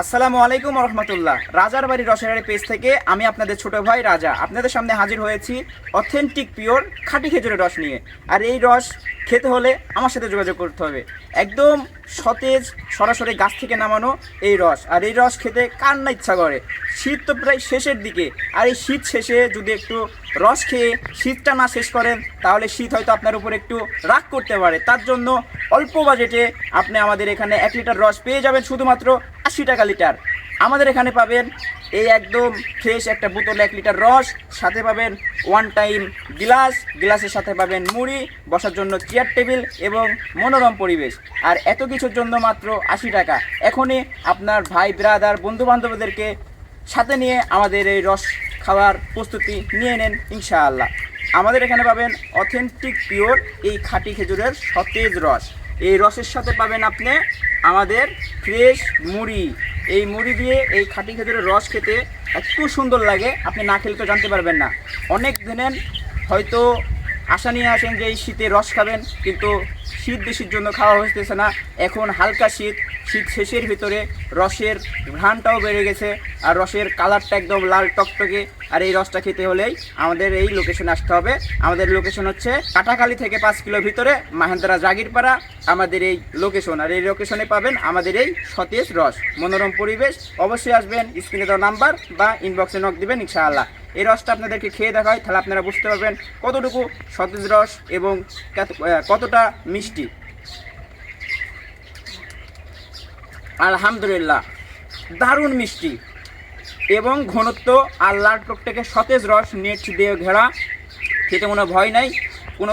আসসালামু আলাইকুম রহমতুল্লাহ রাজার বাড়ি রসারি পেজ থেকে আমি আপনাদের ছোট ভাই রাজা। আপনাদের সামনে হাজির হয়েছি অথেন্টিক পিওর খাঁটি খেজুরের রস নিয়ে। আর এই রস খেতে হলে আমার সাথে যোগাযোগ করতে হবে। একদম সতেজ, সরাসরি গাছ থেকে নামানো এই রস। আর এই রস খেতে কার না ইচ্ছা করে? শীত তো প্রায় শেষের দিকে। আর এই শীত শেষে যদি একটু রস খেয়ে শীতটা না শেষ করেন, তাহলে শীত হয়তো আপনার উপর একটু রাগ করতে পারে। তার জন্য অল্প বাজেটে আপনি আমাদের এখানে এক লিটার রস পেয়ে যাবেন। শুধুমাত্র আশি টাকা লিটার। আমাদের এখানে পাবেন এই একদম ফ্রেশ একটা বোতলে এক লিটার রস, সাথে পাবেন ওয়ান টাইম গ্লাস গ্লাসের সাথে পাবেন মুড়ি, বসার জন্য চেয়ার টেবিল এবং মনোরম পরিবেশ। আর এত কিছুর জন্য মাত্র আশি টাকা। এখনই আপনার ভাই ব্রাদার বন্ধু বান্ধবদেরকে সাথে নিয়ে আমাদের এই রস খাওয়ার প্রস্তুতি নিয়ে নেন ইনশাআল্লাহ। আমাদের এখানে পাবেন অথেন্টিক পিওর এই খাঁটি খেজুরের সতেজ রস। এই রসের সাথে পাবেন আপনি আমাদের ফ্রেশ মুড়ি। এই মুড়ি দিয়ে এই খাঁটি খেজুরের রস খেতে এত সুন্দর লাগে, আপনি না খেলে তো জানতে পারবেন না। অনেক দিনের হয়তো আশা নিয়ে আসেন যে এই শীতে রস খাবেন, কিন্তু শীত বেশির জন্য খাওয়া হইতেছে না। এখন হালকা শীত শীত শেষের ভিতরে রসের ঘ্রাণটাও বেড়ে গেছে, আর রসের কালারটা একদম লাল টকটকে, আর এই রসটা খেতে হলেই আমাদের এই লোকেশনে আসতে হবে। আমাদের লোকেশন হচ্ছে কাটাখালী থেকে পাঁচ কিলো ভিতরে মাহেন্দ্রা জাগিরপাড়া, আমাদের এই লোকেশন আর এই লোকেশনে পাবেন আমাদের এই সতেজ রস। মনোরম পরিবেশ, অবশ্যই আসবেন, স্ক্রিনে দেওয়া নাম্বার বা ইনবক্সে নক দিবেন, ইনশাআল্লাহ। এই রসটা আপনাদেরকে খেয়ে দেখা হয় তাহলে আপনারা বুঝতে পারবেন কতটুকু সতেজ রস এবং কতটা মিষ্টি। আলহামদুলিল্লাহ, দারুণ মিষ্টি। এবং ঘনত্ব আর লাল টকটকে সতেজ রস, নেট দিয়ে ঘেরা। খেতে কোনো ভয় নাই, কোনো